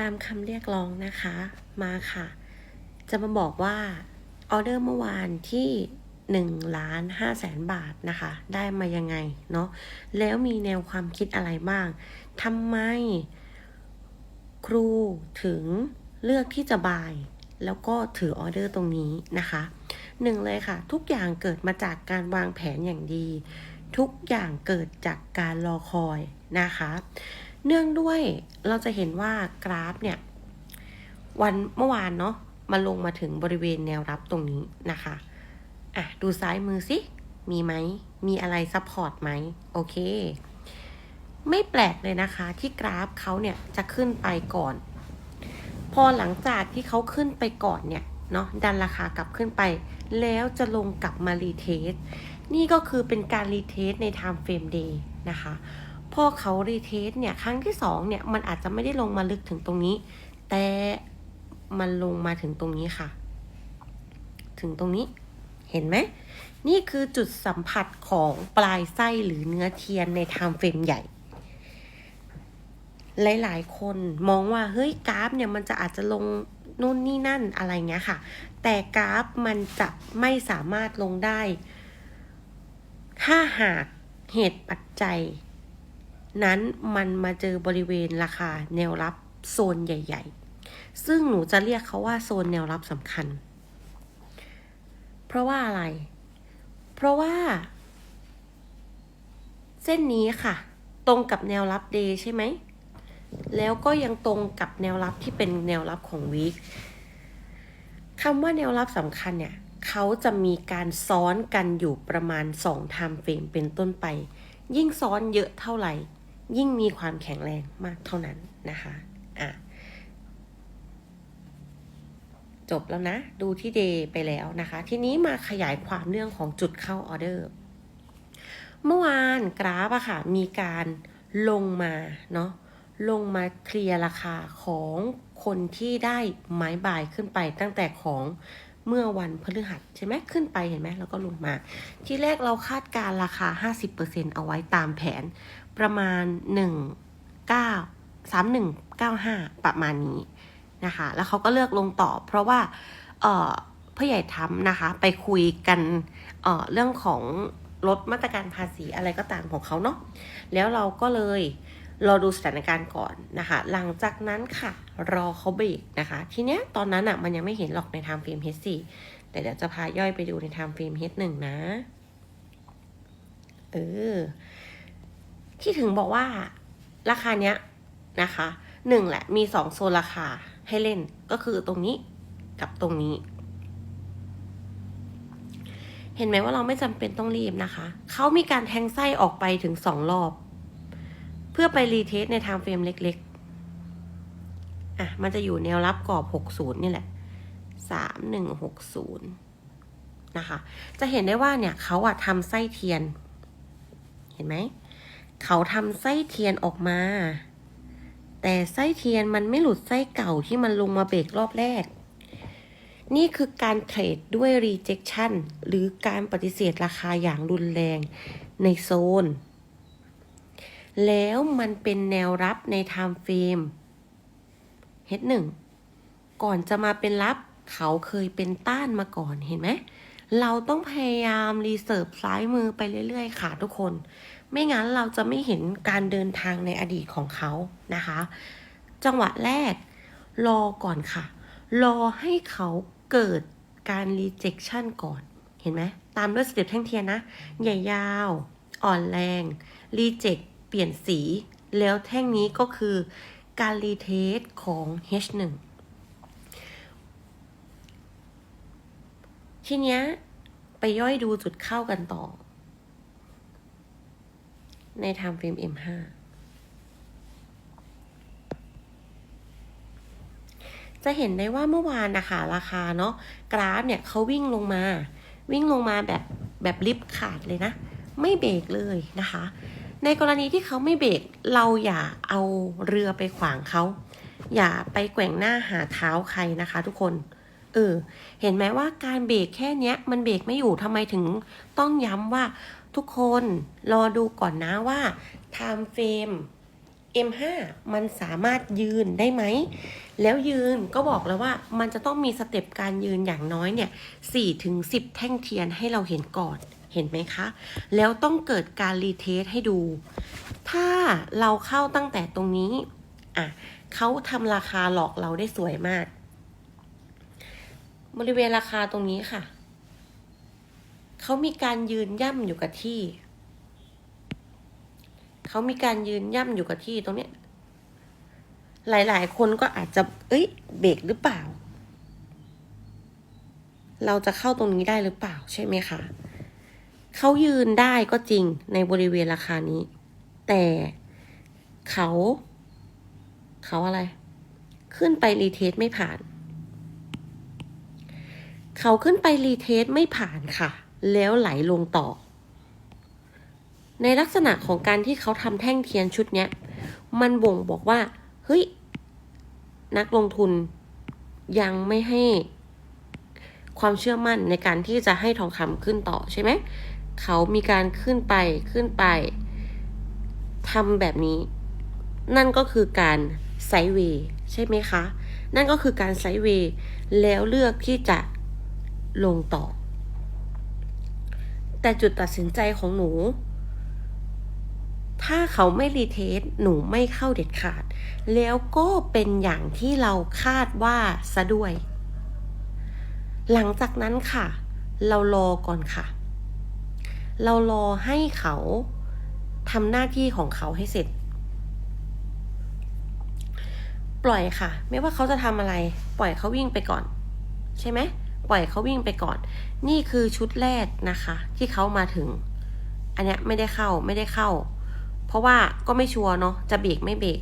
ตามคำเรียกร้องนะคะมาค่ะ จะมาบอกว่าออเดอร์เมื่อวานที่1ล้าน5แสนบาทนะคะ ได้มายังไงเนาะแล้วมีแนวความคิดอะไรบ้างทำไม ครูถึงเลือกที่จะบาย แล้วก็ถือออเดอร์ตรงนี้นะคะหนึ่งเลยค่ะ ทุกอย่างเกิดมาจากการวางแผนอย่างดี ทุกอย่างเกิดจากการรอคอยนะคะ เนื่องด้วยเราจะเห็นว่ากราฟเนี่ย วันเมื่อวานเนาะมาลงมาถึงบริเวณแนวรับตรงนี้นะคะอะดูซ้ายมือสิ มีไหม มีอะไรซัพพอร์ตไหม โอเค ไม่แปลกเลยนะคะ ที่กราฟเขาเนี่ยจะขึ้นไปก่อน พอหลังจากที่เขาขึ้นไปก่อนเนี่ยเนาะดันราคากลับขึ้นไป แล้วจะลงกลับมารีเทส นี่ก็คือเป็นการรีเทสใน time frame day นะคะ พอเขารีเทสเนี่ยครั้งที่สองเนี่ยมันอาจจะไม่ได้ลงมาลึกถึงตรงนี้ แต่มันลงมาถึงตรงนี้ค่ะ ถึงตรงนี้เห็นไหม นี่คือจุดสัมผัสของปลายไส้หรือเนื้อเทียนใน time frame ใหญ่ หลายๆ คนมองว่าเฮ้ยกราฟเนี่ยมันจะอาจจะลงนู่นนี่นั่นอะไรเงี้ยค่ะ แต่กราฟมันจะไม่สามารถลงได้ ถ้าหากเหตุปัจจัย นั้นมันมาเจอบริเวณราคาแนวรับโซนใหญ่ ๆ ซึ่งหนูจะเรียกเขาว่าโซนแนวรับสำคัญ เพราะว่าอะไร เพราะว่า เส้นนี้ค่ะ ตรงกับแนวรับเดย์ใช่ไหม แล้วก็ยังตรงกับแนวรับที่เป็นแนวรับของวีคคำว่าแนวรับสำคัญเนี่ยเขาจะมีการซ้อนกันอยู่ประมาณ2 time frame เป็นต้นไป ยิ่งซ้อนเยอะเท่าไหร่ ยิ่งมีความแข็งแรงมากเท่านั้นนะคะอะจบแล้วนะ ดูที่เดย์ไปแล้วนะคะ ทีนี้มาขยายความเรื่องของจุดเข้าออเดอร์ เมื่อวานกราฟอะค่ะ มีการลงมาเนาะลงมาเคลียร์ราคาของคนที่ได้ไม้บายขึ้นไปตั้งแต่ของ เมื่อวันพฤหัสใช่ไหมขึ้นไปเห็นไหมแล้วก็ลงมา ที่แรกเราคาดการราคา 50%เอาไว้ตามแผน ประมาณ 1 9 3 1 9 5 ประมาณนี้นะคะ แล้วเขาก็เลือกลงต่อ เพราะว่าเอ่อผู้ใหญ่ทำนะคะ ไปคุยกันเอ่อเรื่องของลดมาตรการภาษีอะไรก็ตามของเขาเนาะแล้วเราก็เลย รอดูสถานการณ์ก่อนนะคะ หลังจากนั้นค่ะรอเขาเบรกนะคะ ทีเนี้ยตอนนั้นอะ่ะมันยังไม่เห็นหรอกใน time frame H4 แต่เดี๋ยวจะพาย่อยไปดูใน time frame H1 นะเออที่ถึงบอกว่าราคาเนี้ยนะคะหนึ่งแหละมีสองโซนราคาให้เล่นก็คือตรงนี้กับตรงนี้ เห็นไหมว่าเราไม่จำเป็นต้องรีบนะคะ เขามีการแทงไส้ออกไปถึงสองรอบ เพื่อไปรีเทสในไทม์เฟรมเล็กๆ อะ มันจะอยู่แนวรับกรอบ 60 นี่แหละ 3160 นะคะ จะเห็นได้ว่าเนี่ยเขาอะทำไส้เทียน เห็นไหม เขาทำไส้เทียนออกมา แต่ไส้เทียนมันไม่หลุดไส้เก่าที่มันลงมาเบรกรอบแรก นี่คือการเทรดด้วย rejection หรือการปฏิเสธราคาอย่างรุนแรงในโซน แล้วมันเป็นแนวรับใน time frame H1 ก่อนจะมาเป็นรับเขาเคยเป็นต้านมาก่อนเห็นไหม เราต้องพยายามรีเสิร์ฟซ้ายมือไปเรื่อยๆ ค่ะทุกคน ไม่งั้นเราจะไม่เห็นการเดินทางในอดีตของเขานะคะ จังหวะแรก รอก่อนค่ะ รอให้เขาเกิดการ rejection ก่อน เห็นไหม ตามด้วยสเต็ปแท่งเทียนนะ ใหญ่ยาว อ่อนแรง reject เปลี่ยนสี แล้วแท่งนี้ก็คือการ retest ของ H1 ทีเนี้ยไปย่อยดูจุดเข้ากันต่อ ใน time frame M5 จะเห็นได้ว่าเมื่อวานนะคะราคาเนาะกราฟเนี่ยเขาวิ่งลงมา วิ่งลงมาแบบแบบลิฟขาดเลยนะ ไม่เบรกเลยนะคะ ในกรณีที่เขาไม่เบรกเราอย่าเอาเรือไปขวางเขา อย่าไปแกว่งหน้าหาเท้าใครนะคะ ทุกคน เออ เห็นไหมว่าการเบรกแค่เนี้ย มันเบรกไม่อยู่ทำไมถึงต้องย้ำว่าทุกคนรอดูก่อนนะว่า time frame M5 มันสามารถยืนได้ไหม แล้วยืนก็บอกแล้วว่ามันจะต้องมีสเต็ปการยืนอย่างน้อยเนี่ย4ถึง10 แท่งเทียนให้เราเห็นก่อน เห็นไหมคะ แล้วต้องเกิดการรีเทสให้ดู ถ้าเราเข้าตั้งแต่ตรงนี้ อะเขาทำราคาหลอกเราได้สวยมาก บริเวณราคาตรงนี้ค่ะ เขามีการยืนย่ำอยู่กับที่ เขามีการยืนย่ำอยู่กับที่ตรงเนี้ยหลายๆ คนก็อาจจะ เอ้ย เบรกหรือเปล่าเราจะเข้าตรงนี้ได้หรือเปล่าใช่ไหมคะ เขายืนได้ก็จริงในบริเวณราคานี้ แต่เขา เขาอะไร ขึ้นไปรีเทสไม่ผ่าน เขาขึ้นไปรีเทสไม่ผ่านค่ะ แล้วไหลลงต่อ ในลักษณะของการที่เขาทำแท่งเทียนชุดเนี้ย มันบ่งบอกว่า เฮ้ย นักลงทุนยังไม่ให้ความเชื่อมั่นในการที่จะให้ทองคำขึ้นต่อใช่ไหม เขามีการขึ้นไปขึ้นไปทำแบบนี้ นั่นก็คือการไซเวย์ใช่ไหมคะ นั่นก็คือการไซเวย์แล้วเลือกที่จะลงต่อ แต่จุดตัดสินใจของหนู ถ้าเขาไม่รีเทสหนูไม่เข้าเด็ดขาด แล้วก็เป็นอย่างที่เราคาดว่าซะด้วย หลังจากนั้นค่ะ เรารอก่อนค่ะ เรารอให้เขาทำหน้าที่ของเขาให้เสร็จ ปล่อยค่ะ ไม่ว่าเขาจะทำอะไร ปล่อยเขาวิ่งไปก่อน ใช่ไหมปล่อยเขาวิ่งไปก่อน นี่คือชุดแรกนะคะ ที่เขามาถึง อันเนี้ยไม่ได้เข้าไม่ได้เข้า เพราะว่าก็ไม่ชัวร์เนาะจะเบรกไม่เบรก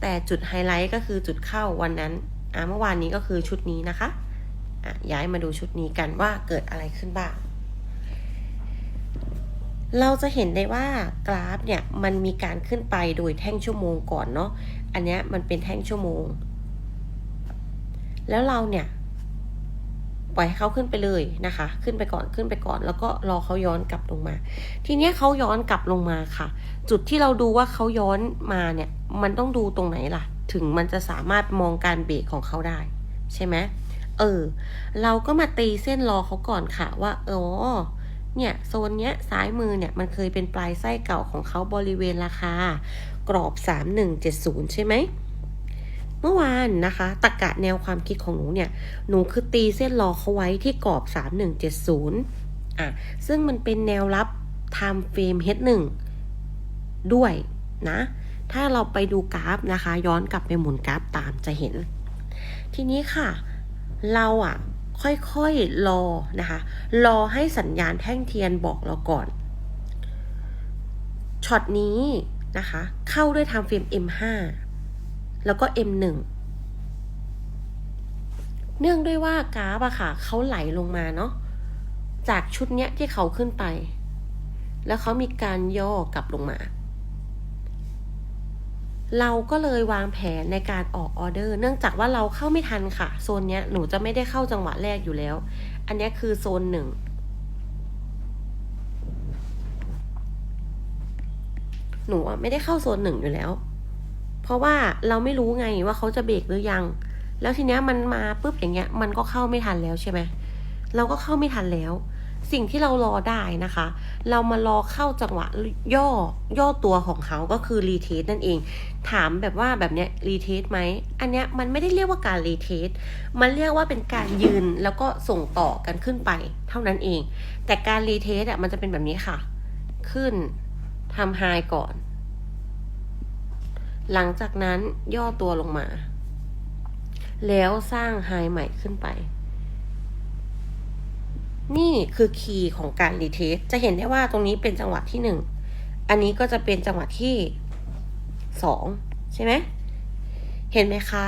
แต่จุดไฮไลท์ก็คือจุดเข้าวันนั้นอ่าเมื่อวานนี้ก็คือชุดนี้นะคะอะย้ายมาดูชุดนี้กันว่าเกิดอะไรขึ้นบ้าง เราจะเห็นได้ว่ากราฟเนี่ยมันมีการขึ้นไปโดยแท่งชั่วโมงก่อนเนาะ อันนี้มันเป็นแท่งชั่วโมง แล้วเราเนี่ยปล่อยให้เขาขึ้นไปเลยนะคะ ขึ้นไปก่อนขึ้นไปก่อน แล้วก็รอเขาย้อนกลับลงมา ทีเนี้ยเขาย้อนกลับลงมาค่ะ จุดที่เราดูว่าเขาย้อนมาเนี่ย มันต้องดูตรงไหนล่ะ ถึงมันจะสามารถมองการเบรกของเขาได้ ใช่ไหมเออ เราก็มาตีเส้นรอเขาก่อนค่ะว่าอ๋อ เนี่ยโซนเนี้ยซ้ายมือเนี่ยมันเคยเป็นปลายไส้เก่าของเขาบริเวณราคา กรอบ 3170 ใช่ไหมเมื่อวานนะคะตะกะแนวความคิดของหนูเนี่ย หนูคือตีเส้นรอเขาไว้ที่กรอบ 3170 อะ ซึ่งมันเป็นแนวรับ time frame H1 ด้วยนะ ถ้าเราไปดูกราฟนะคะ ย้อนกลับไปหมุนกราฟตามจะเห็น ทีนี้ค่ะ เราอะ ค่อยๆรอนะคะ รอให้สัญญาณแท่งเทียนบอกเราก่อน ช็อตนี้นะคะ เข้าด้วยทางเฟรม M5 แล้วก็ M1 เนื่องด้วยว่ากราฟอะค่ะเขาไหลลงมาเนาะ จากชุดเนี้ยที่เขาขึ้นไป แล้วเขามีการย่อกลับลงมา เราก็เลยวางแผนในการออกออเดอร์ เนื่องจากว่าเราเข้าไม่ทันค่ะ โซนเนี้ยหนูจะไม่ได้เข้าจังหวะแรกอยู่แล้ว อันนี้คือโซนหนึ่งหนูไม่ได้เข้าโซนหนึ่งอยู่แล้ว เพราะว่าเราไม่รู้ไงว่าเขาจะเบรกหรือยัง แล้วทีเนี้ยมันมาปุ๊บอย่างเงี้ย มันก็เข้าไม่ทันแล้วใช่ไหมเราก็เข้าไม่ทันแล้ว สิ่งที่เรารอได้นะคะ เรามารอเข้าจังหวะย่อย่อตัวของเขาก็คือรีเทสนั่นเอง ถามแบบว่าแบบเนี้ยรีเทสไหมอันเนี้ยมันไม่ได้เรียกว่าการรีเทสมันเรียกว่าเป็นการยืนแล้วก็ส่งต่อกันขึ้นไป เท่านั้นเอง แต่การรีเทสอะมันจะเป็นแบบนี้ค่ะ ขึ้นทำไฮก่อน หลังจากนั้นย่อตัวลงมา แล้วสร้างไฮใหม่ขึ้นไป นี่คือคีย์ของการรีเทสจะเห็นได้ว่าตรงนี้เป็นจังหวะที่หนึ่งอันนี้ก็จะเป็นจังหวะที่สองใช่ไหมเห็นไหมคะ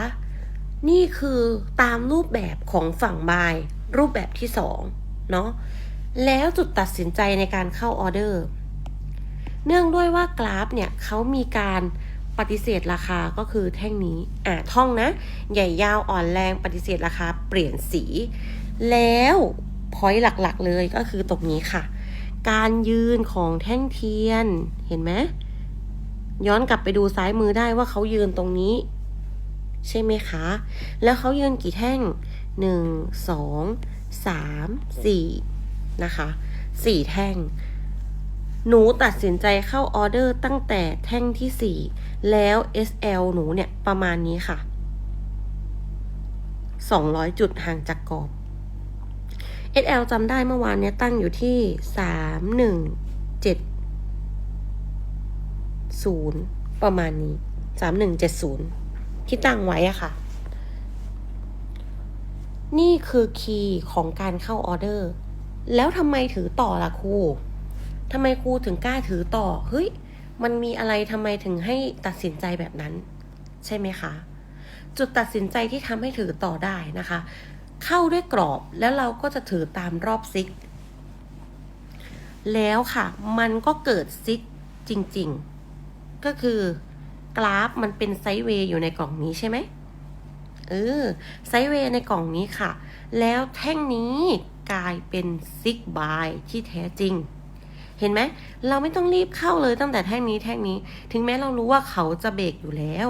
นี่คือตามรูปแบบของฝั่งบายรูปแบบที่สองเนาะแล้วจุดตัดสินใจในการเข้าออเดอร์ เนื่องด้วยว่ากราฟเนี่ยเขามีการปฏิเสธราคาก็คือแท่งนี้อ่าท่องนะ ใหญ่ยาวอ่อนแรงปฏิเสธราคาเปลี่ยนสี แล้ว พอยต์หลักๆ เลยก็คือตรงนี้ค่ะ การยืนของแท่งเทียนเห็นไหมย้อนกลับไปดูซ้ายมือได้ว่าเขายืนตรงนี้ ใช่ไหมคะ แล้วเขายืนกี่แท่งหนึ่งสองสามสี่นะคะสี่แท่ง หนูตัดสินใจเข้าออเดอร์ตั้งแต่แท่งที่4แล้ว SL หนูเนี่ยประมาณนี้ค่ะ200จุดห่างจากกรอบ SL จำได้เมื่อวานเนี่ยตั้งอยู่ที่3170ประมาณนี้3170ที่ตั้งไว้อะค่ะ นี่คือคีย์ของการเข้าออเดอร์ แล้วทำไมถือต่อล่ะครูทำไมครูถึงกล้าถือต่อ เฮ้ย มันมีอะไรทำไมถึงให้ตัดสินใจแบบนั้น ใช่ไหมคะ จุดตัดสินใจที่ทำให้ถือต่อได้นะคะ เข้าด้วยกรอบแล้วเราก็จะถือตามรอบซิก แล้วค่ะมันก็เกิดซิกจริงๆ ก็คือกราฟมันเป็นไซด์เวย์อยู่ในกล่องนี้ใช่ไหมเออไซด์เวย์ในกล่องนี้ค่ะ แล้วแท่งนี้กลายเป็นซิกบายที่แท้จริง เห็นไหม เราไม่ต้องรีบเข้าเลยตั้งแต่แท่งนี้แท่งนี้ ถึงแม้เรารู้ว่าเขาจะเบรกอยู่แล้ว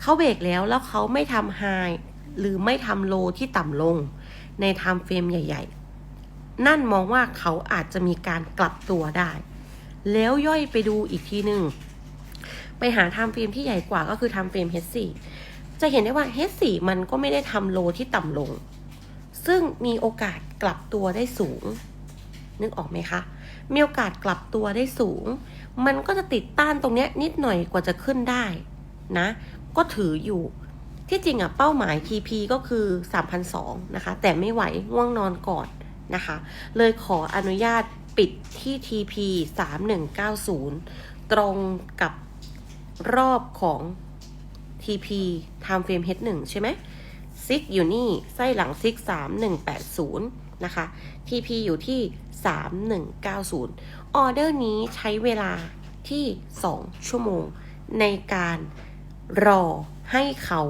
เขาเบรกแล้วแล้วเขาไม่ทำไฮ หรือไม่ทำโลที่ต่ำลงในไทม์เฟรมใหญ่ ๆ นั่นมองว่าเขาอาจจะมีการกลับตัวได้ แล้วย่อยไปดูอีกทีหนึ่งไปหาไทม์เฟรมที่ใหญ่กว่าก็คือไทม์เฟรม H4 จะเห็นได้ว่า H4 มันก็ไม่ได้ทำโลที่ต่ำลง ซึ่งมีโอกาสกลับตัวได้สูง นึกออกไหมคะ มีโอกาสกลับตัวได้สูง มันก็จะติดต้านตรงเนี้ยนิดหน่อยกว่าจะขึ้นได้นะ ก็ถืออยู่ ที่จริงอะเป้าหมาย TP ก็คือ3,002นะคะ แต่ไม่ไหวง่วงนอนก่อนนะคะ เลยขออนุญาตปิดที่ TP 3190 ตรงกับรอบของ TP Time Frame H1 ใช่ไหมซิกอยู่นี่ ไส้หลังซิก3180 นะคะ TP อยู่ที่ 3190 ออเดอร์นี้ใช้เวลาที่ 2 ชั่วโมงในการรอ ให้เขา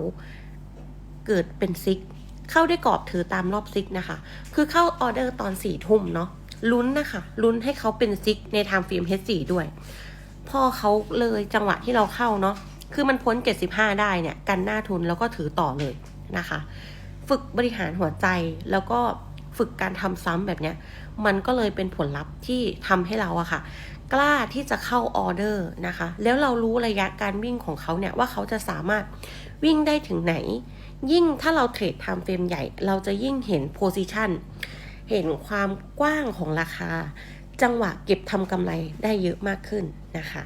เกิดเป็นซิก เข้าได้กรอบถือตามรอบซิกนะคะ คือเข้าออเดอร์ตอน4ทุ่มเนาะลุ้นนะคะ ลุ้นให้เขาเป็นซิกในไทม์ฟิล์ม H4 ด้วย พอเขาเลยจังหวะที่เราเข้าเนาะคือมันพ้น 75 ได้เนี่ย กันหน้าทุนแล้วก็ถือต่อเลยนะคะ ฝึกบริหารหัวใจแล้วก็ฝึกการทำซ้ำแบบเนี้ย มันก็เลยเป็นผลลัพธ์ที่ทำให้เราอะค่ะ กล้าที่จะเข้าออเดอร์นะคะ แล้วเรารู้ระยะการวิ่งของเขาเนี่ยว่าเขาจะสามารถวิ่งได้ถึงไหน ยิ่งถ้าเราเทรดไทม์เฟรมใหญ่ เราจะยิ่งเห็นโพซิชันเห็นความกว้างของราคา จังหวะเก็บทำกำไรได้เยอะมากขึ้นนะคะ